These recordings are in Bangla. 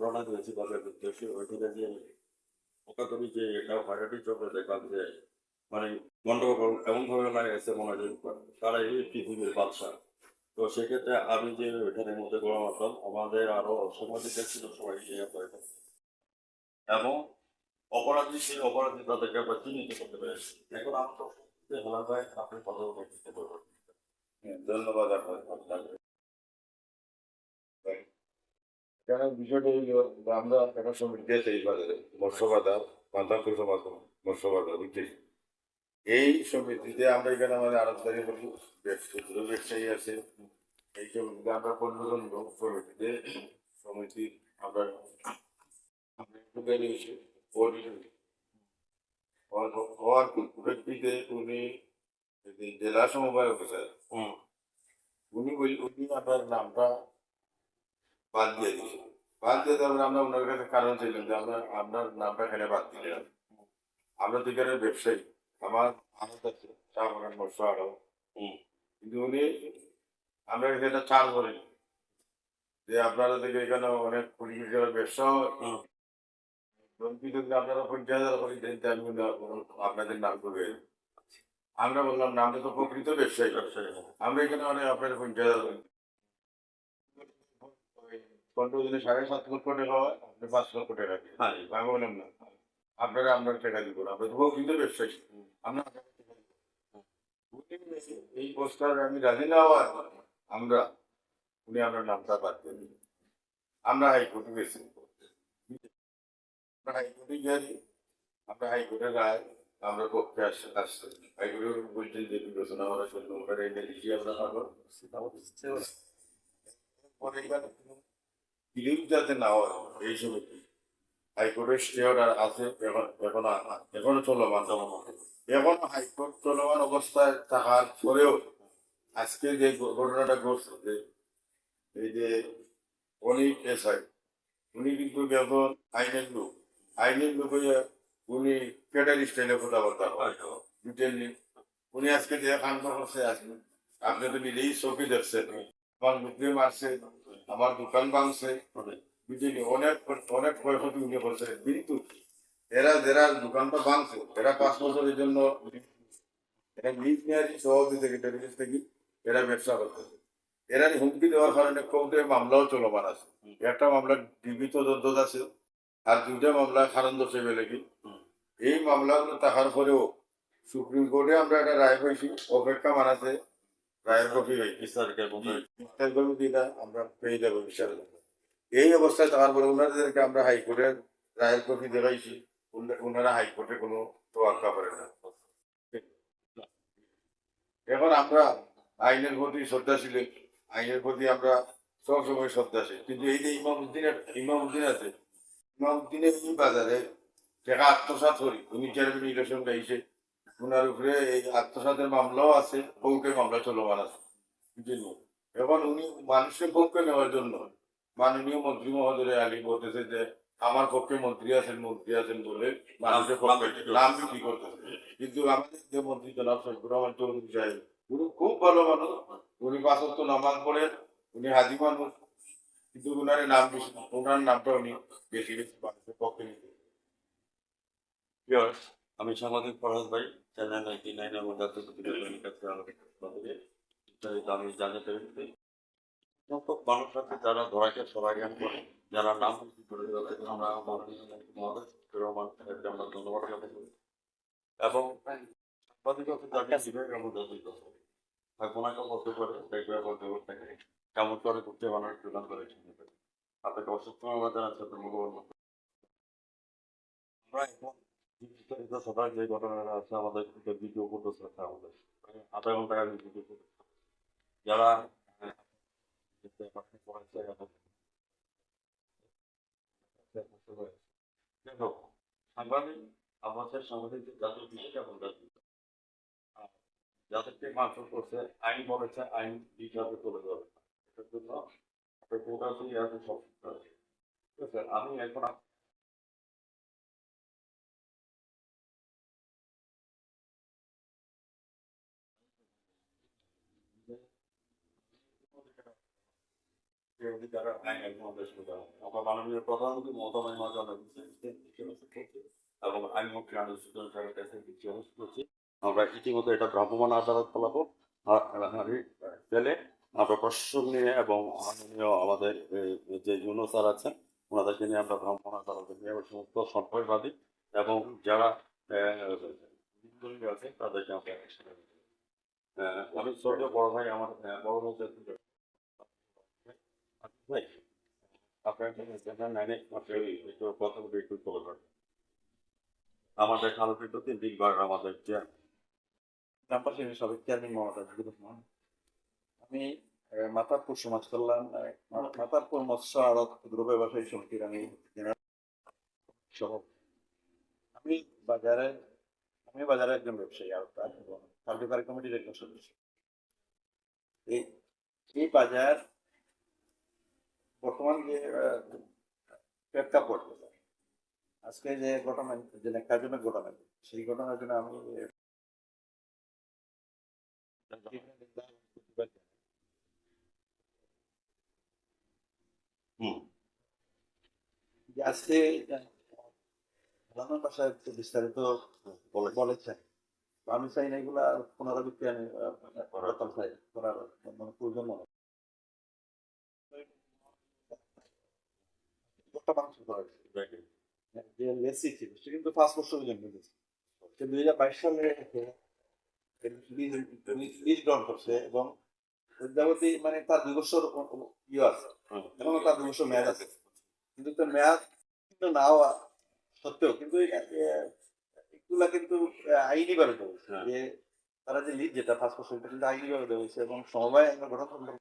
রওনা দিয়েছি বাজার উদ্দেশ্যে। ওইখানে যে মোটামুটি যে এটা হয়রানি চক্রে দেখলাম যে মানে গন্ডগোল এমনভাবে লাগাইছে মনে হয় তারা এই পৃথিবীর বাদশা তো সেক্ষেত্রে আমি যে ওইখানের মধ্যে গড়া মারতাম আমাদের আরও সামাজিক ছিল সবাই। এবং অপরাধী সেই অপরাধী তাদেরকে আমরা চিহ্নিত করতে পেরেছি। এখন আমার তো হেলা, ভাই, আপনি কথা বলতে পারবেন? ধন্যবাদ আপনাকে। কেন বিষয়টা হইল আমরা একটা সময় দিয়েছে এই বাজারে মৎস্য বাজার বান্ধাপুর সমাজ মৎস্য বাজার বুঝছিস এই সমিতিতে আমরা এখানে আমাদের আড়তদারি ক্ষুদ্র ব্যবসায়ী আছে। এই সমিতিতে আমরা পনেরো জন লোক সমিতিতে সমিতি আমরা হওয়ার উনি জেলা সমবায় অফিসার উনি বলি উনি আপনার নামটা বাদ দিয়ে দিয়েছে বাদ দিয়ে তারপরে আমরা ওনার কাছে কারণ ছিলাম যে আমরা আপনার নামটা এখানে বাদ দিলেন আমরা তো এখানে ব্যবসায়ী। আমার আড়ত আছে চা বাগান আড়ত হুম। কিন্তু উনি আমরা এখানে চার্জ করি যে আপনারা থেকে এখানে অনেক কুড়ি টাকার ব্যবসা হয়। হুম। ধমকি যদি আপনারা পঞ্চাশ হাজার করে দেন আমি আপনাদের নাম করবে। আমরা বললাম নামটা তো প্রকৃত ব্যবসায়ী। ব্যবসায়ী আমরা এখানে অনেক আপনার পঞ্চাশ হাজার পনেরো দিনে সাড়ে সাত লক্ষ টাকা হয় আপনি পাঁচ লক্ষ টাকা দিন হ্যাঁ। আমি বললাম না। আপনারা আপনার টাকা দিব আমরা তো প্রকৃত ব্যবসায়ী আমরা এই পোস্টার আমি রাজি না হওয়ার আমরা উনি আপনার নামটা বাদ দিয়ে দিলেন। আমরা হাইকোর্টে গেছি। আমরা হাইকোর্টে গেছি আমরা হাইকোর্টের রায় আমরা পক্ষে আসছে আসছে হাইকোর্টে বলছেন যে বিবেচনা করা জন্য ওখানে এনে লিখি আমরা পরে এখানে বিলীন যাতে না হয় এই সমিতি হাইকোর্টের স্টে অর্ডার আছে এখন এখন চলমান। এখন হাইকোর্ট চলমান অবস্থায় থাকার পরেও আজকে যে ঘটনাটা ঘটছে যে এই যে অনিক এসআই উনি কিন্তু এখন আইনের লোক। আইনের লোক হয়ে উনি ক্যাডার স্টাইলে কথাবার্তা ডিটেইলি উনি আজকে যে কাণ্ড করছে আজকে আপনি তো নিজেই চোখে দেখছেন। আমার মুখে মারছে আমার দোকান ভাঙছে। বুঝলি অনেক অনেক ক্ষয়ক্ষতি উনি করছে। কিন্তু এরা যারা দোকানটা ভাঙছে এরা পাঁচ বছরের জন্য লিজ নেওয়ার সভাপতি থেকে টেলিভিশন থেকে এরা ব্যবসা করতেছে এরা হুমকি দেওয়ার কারণে কোর্টে মামলাও চলমান আছে। একটা মামলা ডিবি তদন্ত আছে আর দুইটা মামলা কারণ দোষে বেলে এই মামলাগুলো থাকার পরেও সুপ্রিম কোর্টে আমরা একটা রায় পাইছি অপেক্ষা মানাতে। রায়ের কপি দিলা আমরা পেয়ে যাব ইনশাআল্লাহ। এই অবস্থায় পরে ওনাদেরকে আমরা হাইকোর্টের রায়ের কপি দেখাইছি। ওনারা হাইকোর্টে কোনো তোয়াক্কা করে না। এখন আমরা আইনের প্রতি শ্রদ্ধাশীল আইনের প্রতি আমরা সবসময় শ্রদ্ধাশীল। কিন্তু এই যে ইমাম উদ্দিনের ইমাম উদ্দিন আছে ইমাম উদ্দিনের এই বাজারে টাকা আত্মসাৎ করি উনি চেয়ারম্যান ইলেকশন গাইছে ওনার উপরে এই আত্মসাতের মামলাও আছে বউকে মামলা চলমান আছে। এখন উনি মানুষের পক্ষে নেওয়ার জন্য মাননীয় মন্ত্রী মহোদয় আলী বলতেছে যে আমার পক্ষে মন্ত্রী আছেন মন্ত্রী আছেন বলে মানুষের পক্ষে নাম বিক্রি করতেছে? কিন্তু আমাদের যে মন্ত্রী জনাব সৈকুর রহমান চৌধুরী সাহেব উনি খুব ভালো মানুষ। উনি পাঁচত্ব নামাজ পড়েন উনি হাজি মানুষ। কিন্তু উনার নাম বেশি ওনার নামটা উনি বেশি বেশি মানুষের পক্ষে নিতে। আমি সাংবাদিক ফরহাদ ভাই চ্যানেল নাইনটি নাইন এবং জাতীয় প্রতিবেদনের কাছে আমি জানাতে মানুষ আছে, যারা ধরাকে সরাজ্ঞান করে, যারা নাম করে আমরা রহমান আমরা ধন্যবাদ জ্ঞাপন করি এবং সাংবাদিকতা যাকে আছে। হয় ওনাকে বলতে পারে, দেখবে করে করতে বানার প্রদান করেছেন আপনাকে অসুস্থ জানাচ্ছি, আপনার মূল্যবান আমরা এখন মানে আধা ঘণ্টা আগে ভিডিও এখন দেখো, সাংবাদিক, আমাদের সাংবাদিকদের জাতীয় বিষয় কেমন জাতীয়? আর যাদেরকে করছে, আইন বলেছে, আইন হিসাবে চলে যাবে। এটার জন্য ইয়ে সব ঠিক আছে, আমি এখন অধিকারের আইন আমরা মাননীয় প্রধানমন্ত্রী মমতা বন্দ্যোপাধ্যায় এবং আইনমন্ত্রী ইতিমধ্যে এটা ভ্রাম্যমাণ আদালত আর পেলে নিয়ে এবং মাননীয় আমাদের যে ইউনো স্যার আছেন, ওনাদেরকে নিয়ে আমরা ভ্রাম্যমাণ আদালতে নিয়ে সমস্ত সন্ত্রাসবাদী এবং যারা আছে, তাদেরকে আমরা আমি ছোট বড় ভাই আমার বড় হচ্ছে ভাই আপনার সেভেন নাইনে একটু কথা বলে একটু খবর রাখবেন। আমাদের খালপিত তিন দিকবার আমাদের ক্যাম্পাসের সাবেক চেয়ারম্যান রহমান আমি মাতারপুর সমাজ কল্যাণ মাতারপুর মৎস্য আড়ত ক্ষুদ্র ব্যবসায়ী সমিতির আমি আমি বাজারে আমি বাজারে একজন ব্যবসায়ী আড়তার এবং কার্যকারী কমিটির একজন সদস্য। এই বাজার বর্তমান যে প্রেক্ষাপট আজকে যে ঘটনা যে ন্যাক্কারজনক ঘটনা সেই ঘটনার জন্য আমি আজকে আমার বাসায় একটু বিস্তারিত বলে- বলেছেন আমি চাই না এগুলা পুনরাবৃত্তি আমি করার মানে প্রয়োজন মনে একটা মাংস করা যে লেসি ছিল সে কিন্তু পাঁচ বছর সে দুই হাজার বাইশ সালে লিজ গ্রহণ করছে এবং যাবতীয় মানে তার দুই বছর ইয়ে আছে হুম। এবং তার দুই বছর মেয়াদ আছে কিন্তু তার মেয়াদ কিন্তু না হওয়া সত্ত্বেও কিন্তু এগুলা কিন্তু আইনি ভাবে দেওয়া হয়েছে হ্যাঁ। যে তারা যে লিড যেটা পাঁচ বছর কিন্তু আইনি ভাবে দেওয়া হয়েছে এবং সমবায় গঠনতন্ত্র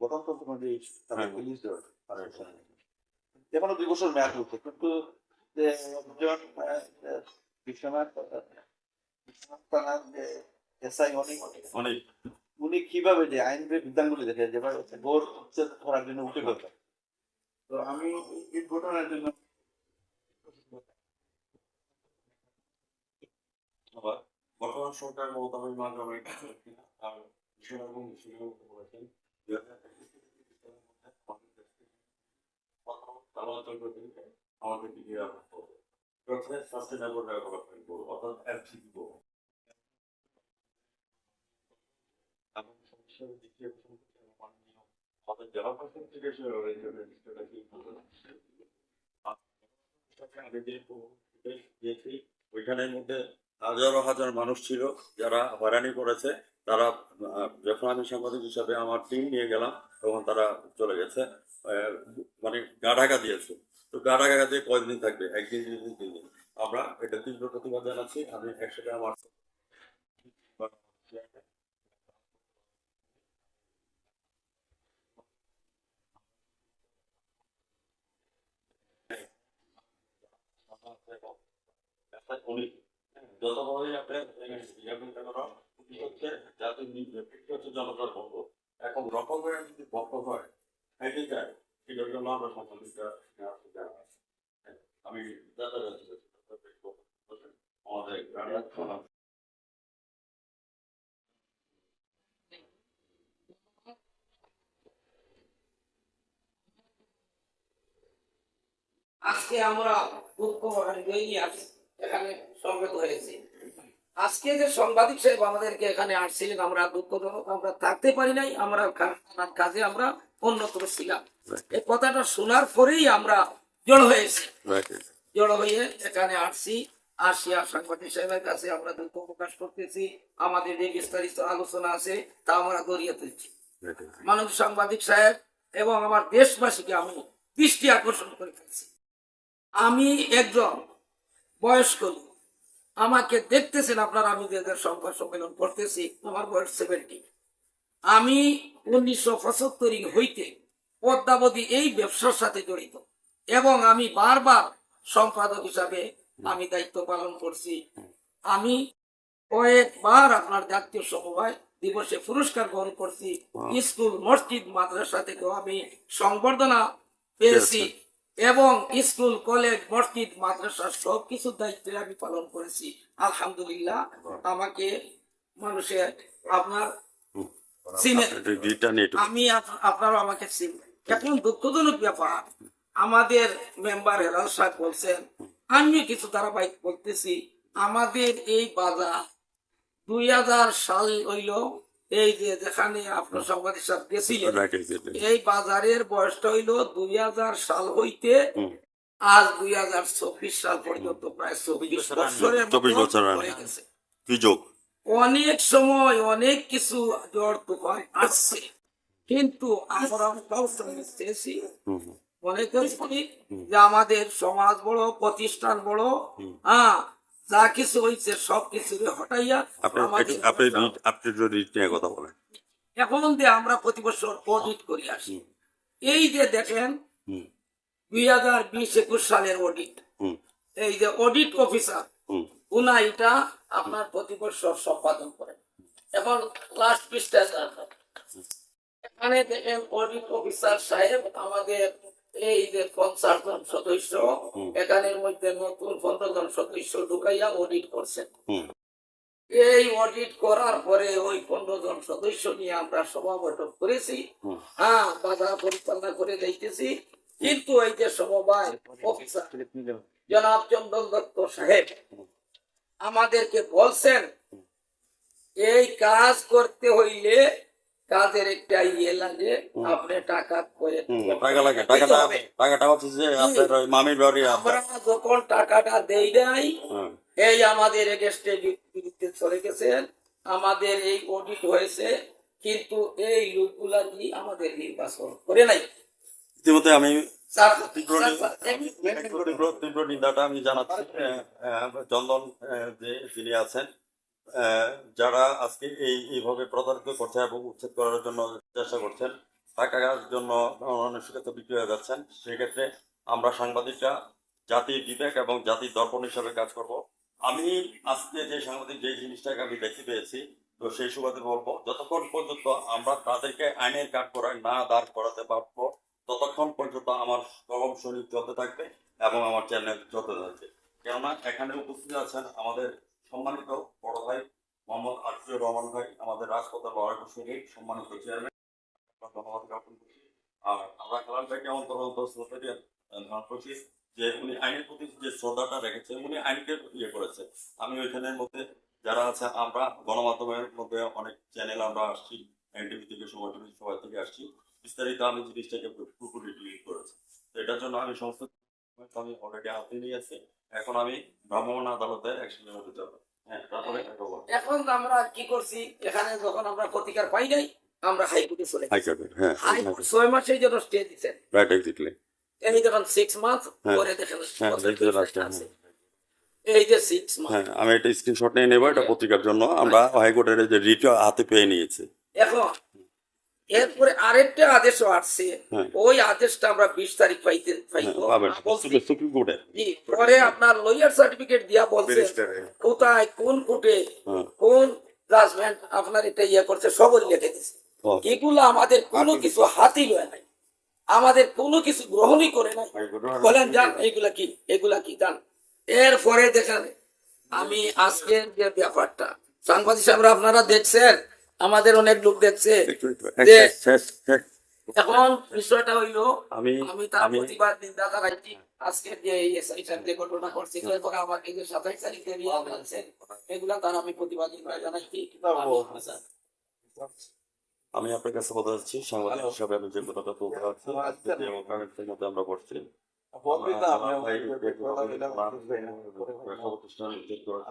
গঠনতন্ত্র অনুযায়ী তাদেরকে হ্যাঁ। লিজ দেওয়া হয়েছে। এখনও দুই বছর মেয়াদ হচ্ছে কিন্তু বিশ্বনাথ থানার যে এসআই উনি অনেক। উনি কীভাবে যে আইন বিধানগুলি দেখে যেভাবে বোর উচ্ছেদ করার জন্য উঠে তো আমি এই- ঘটনার জন্য বর্তমান সরকার মমতা বন্দ্যোপাধ্যায় অনেক আর বিষয় এবং বিষয় বলেছেন দুই হাজার একুশ থেকে তিরিশ সালের মধ্যে আমাদের দেশকে তালাতল করে দিলে আমাদের দিকে রাখতে হবে প্রথমে সাস্টেনেবল ডেভেলপমেন্ট গোল অর্থাৎ এফসিডি গোল এবং সমস্যার দিকে মাননীয় আমাদের জেলা প্রশাসন থেকে সে রেজিওনের বিষয়টা কি আগে যে গিয়েছি ওইখানের মধ্যে হাজারো হাজার মানুষ ছিল যারা হয়রানি করেছে তারা যখন আমি সাংবাদিক হিসাবে আমার টিম নিয়ে গেলাম, তখন তারা চলে গেছে। মানে গা ঢাকা দিয়েছে। তো গা ঢাকা দিয়ে কয়দিন থাকবে? একদিন, দুই দিন, তিন দিন। আমরা এটা তীব্র প্রতিবাদ জানাচ্ছি। আমি একসাথে আমার উনি যত বড়ই আপনার জনতার ভঙ্গ এখন রকমের যদি ভক্ত হয় হেঁটে যায় সেটার জন্য আমরা সম্মানিতা আমি দাদা যাচ্ছি আমাদের গ্রামের সমাজ আজকে আমরা নিয়ে এখানে সমবেত হয়েছি। আজকে যে সাংবাদিক সাহেব আমাদেরকে এখানে আসছিলেন আমরা দুঃখজনক আমরা থাকতে পারি নাই আমরা কাজে আমরা অন্যতম ছিলাম। এই কথাটা শোনার পরেই আমরা জড়ো হয়েছি। জড়ো হয়ে এখানে আসছি আসিয়া সাংবাদিক সাহেবের কাছে আমরা দুঃখ প্রকাশ করতেছি। আমাদের যে বিস্তারিত আলোচনা আছে তা আমরা গড়িয়ে তুলছি। মানব সাংবাদিক সাহেব এবং আমার দেশবাসীকে আমি দৃষ্টি আকর্ষণ করে ফেলছি। আমি একজন বয়স্ক আমাকে দেখতেছেন আপনারা আমি যাদের সংবাদ সম্মেলন করতেছি। আমার বয়স সেভেন্টি আমি উনিশশো পঁচাত্তর হইতে পদ্মাবতী এই ব্যবসার সাথে জড়িত এবং আমি বারবার সম্পাদক হিসাবে আমি দায়িত্ব পালন করছি। আমি কয়েকবার আপনার জাতীয় সমবায় দিবসে পুরস্কার গ্রহণ করছি। স্কুল মসজিদ মাদ্রাসা থেকেও আমি সংবর্ধনা পেয়েছি। এবং স্কুল কলেজ মসজিদ মাদ্রাসা সব কিছু দায়িত্ব আমি পালন করেছি। আলহামদুলিল্লাহ আমাকে মানুষের আপনার আমি আপ- আপনারা আমাকে চিনবেন এখন দুঃখজনক ব্যাপার আমাদের মেম্বার হেলাল সাহেব বলছেন আমিও কিছু ধারাবাহিক বলতেছি। আমাদের এই বাজার দুই হাজার সাল হইল এই যে যেখানে আপনার সাংবাদিক সাহেব গেছিলেন এই বাজারের বয়সটা হইল দুই হাজার সাল হইতে আজ দুই হাজার চব্বিশ সাল পর্যন্ত প্রায় চব্বিশ বছরের বছর হয়ে গেছে। কি যোগ। অনেক সময় অনেক কিছু ঝড় তুফান আসছে কিন্তু আমরা চেয়েছি মনে করছি যে আমাদের সমাজ বড় প্রতিষ্ঠান বড় হ্যাঁ যা কিছু হয়েছে সব কিছু হটাইয়া আপনি আপনি আপনি নিয়ে কথা বলেন। এখন যে আমরা প্রতি বছর অডিট করে আসি। এই যে দেখেন দুই হাজার বিশ একুশ সালের অডিট এই যে অডিট অফিসার উনা এটা আপনার প্রতি বছর সম্পাদন করেন। এখন লাস্ট পৃষ্ঠায় এখানে দেখেন অডিট অফিসার সাহেব আমাদের এই যে পঞ্চাশ জন সদস্য এখানের মধ্যে নতুন পনেরো জন সদস্য ঢুকাইয়া অডিট করছেন এই অডিট করার পরে ওই পনেরো জন সদস্য নিয়ে আমরা সভা বৈঠক করেছি। হ্যাঁ বাধা পরিচালনা করে যাইতেছি। কিন্তু এই যে সমবায় জনাব চন্দন দত্ত সাহেব আমাদেরকে বলছেন এই কাজ করতে হইলে কাজের একটা ইয়ে লাগে আপনি টাকা করে টাকা লাগে টাকাটা টাকাটা হচ্ছে আপনার ওই মামির বাড়ি আমরা যখন টাকাটা দেই নাই এই আমাদের এগেস্টে চলে গেছেন। আমাদের এই অডিট হয়েছে কিন্তু এই লোকগুলা কি আমাদের নির্বাচন করে নাই? ইতিমধ্যে আমি তীব্র নিন্দাটা আমি জানাচ্ছি চন্দন যে যিনি আছেন যারা আজকে এই এইভাবে প্রতারিত করছে এবং উচ্ছেদ করার জন্য চেষ্টা করছেন টাকার জন্য অনস্বীকার বিক্রি হয়ে যাচ্ছেন সেক্ষেত্রে আমরা সাংবাদিকরা জাতির বিবেক এবং জাতির দর্পণ হিসাবে কাজ করব। আমি আজকে যে সাংবাদিক যে জিনিসটাকে আমি দেখতে পেয়েছি, তো সেই সুবাদে বলব, যতক্ষণ পর্যন্ত আমরা তাদেরকে আইনের কাঠ করায় না দাঁড় করাতে পারব, ততক্ষণ পর্যন্ত আমার কলম শরীর চলতে থাকবে এবং আমার চ্যানেল চলতে থাকবে। কেননা এখানে উপস্থিত আছেন আমাদের সম্মানিত বড় ভাই মোহাম্মদ আফিজুর রহমান ভাই, আমাদের রাজপথের লড়াই কুশলী সম্মানিত চেয়ারম্যান ধন্যবাদ জ্ঞাপন করছি। আর আমরা খেলার ভাইকে অন্তর্গত ধারণ করছি যে উনি আইনের প্রতি যে শ্রদ্ধাটা রেখেছে উনি আইনকে ইয়ে করেছে আমি ওইখানের মধ্যে যারা আছে, আমরা গণমাধ্যমের মধ্যে অনেক চ্যানেল আমরা আসছি এনটিভি থেকে, সময় টিভি সবাই থেকে আসছি। বিস্তারিত আমি জিনিসটাকে পুরোপুরি ডিলিট করেছি। তো এটার জন্য আমি সমস্ত আমি অলরেডি হাতে নিয়ে আছি। এখন আমি ভ্রাম্যমাণ আদালতে যাব হ্যাঁ। এখন আমরা কি করছি? এখানে যখন আমরা প্রতিকার পাই নাই আমরা হাইকোর্টে চলে। হাইকোর্টে হ্যাঁ হাইকোর্ট ছয় মাসের জন্য স্টে দিচ্ছেন রাইট এক্স্যাক্টলি এই দেখেন সিক্স মান্থ হ্যাঁ। পরে দেখেন। এই যে সিক্স মান্থ আমি একটা স্ক্রিনশট নিয়ে নেব এটা পত্রিকার জন্য। আমরা হাইকোর্টের যে রিট হাতে পেয়ে নিয়েছি। এখন এরপরে আরেকটা আদেশও আসছে। হ্যাঁ। ওই আদেশটা আমরা বিশ তারিখ পাইতে হ্যাঁ পরে আপনার লয়ার সার্টিফিকেট দিয়া বলছে কোথায় কোন কোর্টে হ্যাঁ। কোন জাজমেন্ট আপনার এটা ইয়ে করছে সবই লিখে দিছে। এগুলো আমাদের কোনো কিছু হাতি লয় নাই। আমাদের কোনো কিছু গ্রহণই করে নাই। বলেন যান এইগুলা কি? এগুলা কি জান? এরপরে দেখেন আমি আজকের যে ব্যাপারটা সাংবাদিক সাহেবরা আপনারা দেখছেন আমাদের অনেক লোক দেখছে যে- এখন বিষয়টা হইল আমি আমি তার প্রতিবাদ নিন্দা জানাইছি আজকের যে এই এসআই সাহেব যে ঘটনা করছে এরপরে আমাকে যে সাতাইশ তারিখে এগুলা তার আমি প্রতিবাদ নিন্দা জানাইছি আমি আপনার কাছে চাচ্ছি সাংবাদিক হিসাবে আমি যে কথাটা বলতে আজকে কংগ্রেসের মধ্যে আমরা কথা ব্যবসা প্রতিষ্ঠান করেছে।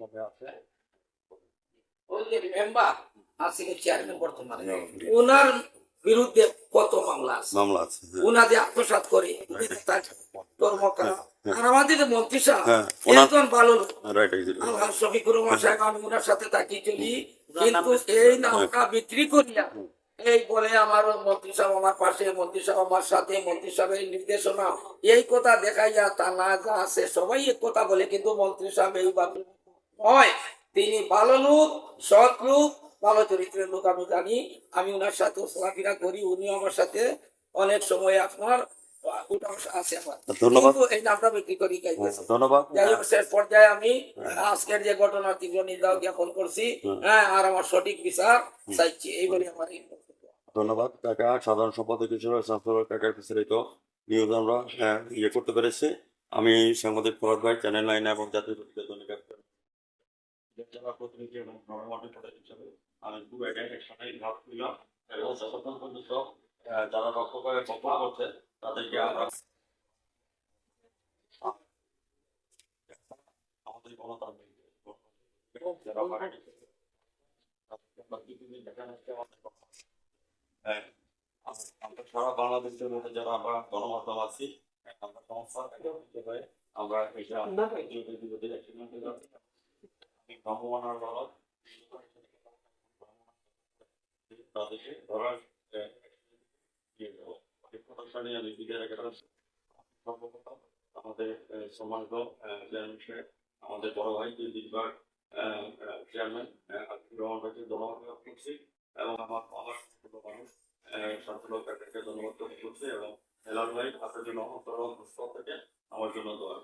আছে। মেম্বার আছে চেয়ারম্যান বর্তমানে। ওনার বিরুদ্ধে কত মামলা আছে? মামলা আছে। উনাদের আত্মসাত করে কর্মকার আর আমাদের মন্ত্রী সাহেব ওনার- একজন ভালো লোক। রাইট এক্সাক্টলি আল্লাহ শফিকুর রহমান সাহেব আমি ওনার সাথে থাকি চলি কিন্তু এই নামটা বিক্রি করিয়া এই বলে আমার মন্ত্রী সাহেব আমার পাশে মন্ত্রী সাহেব আমার সাথে মন্ত্রী সাহেবের নির্দেশনা। এই কথা দেখাইয়া তা না যা আছে সবাই এক কথা বলে কিন্তু মন্ত্রী সাহেব এই নয় তিনি ভালো লোক সৎ লোক ভালো চরিত্রের লোক আমি জানি। আমি ওনার সাথে চলাফেরা করি উনি আমার সাথে অনেক সময় আপনার উঠা বসা আছে আমার। ধন্যবাদ। কিন্তু এই নামটা বিক্রি করি গাইতেছি ধন্যবাদ। যাই হোক শেষ পর্যায়ে আমি আজকের যে ঘটনার তীব্র নিন্দা জ্ঞাপন করছি। হ্যাঁ। আর আমার সঠিক বিচার চাইছি। এই বলে আমার ধন্যবাদ কাকা। সাধারণ সম্পাদক হিসেবে সাংসদ কাকার বিস্তারিত নিউজ আমরা হ্যাঁ, ইয়ে করতে পেরেছি। আমি সাংবাদিক ফরাদ ভাই চ্যানেল লাইন এবং জাতীয় জেলা প্রতিনিধি এবং নরমাটি প্রধান হিসাবে আমি খুব একসাথে ভাব নিলাম এবং যতক্ষণ পর্যন্ত যারা রক্ষ করে বক্তব্য করছে তাদেরকে আমরা আমাদের গণতান্ত্রিক যারা আমরা সারা বাংলাদেশের মধ্যে যারা আমরা গণমাধ্যম আছি আমরা সংস্থা আমরা এটা ভ্রাম্যমাণ আদালত তাদেরকে ধরার ইয়ে দেবো। আমাদের সম্মানিত চেয়ারম্যান আমাদের বড় ভাই দিদিবার চেয়ারম্যান আব্দুর রহমান ধন্যবাদ করছি এবং আমার আমার মানুষ কাকাকে ধন্যবাদ করছি এবং হেলাল ভাই, আপনার জন্য অন্তর থেকে আমার জন্য দোয়া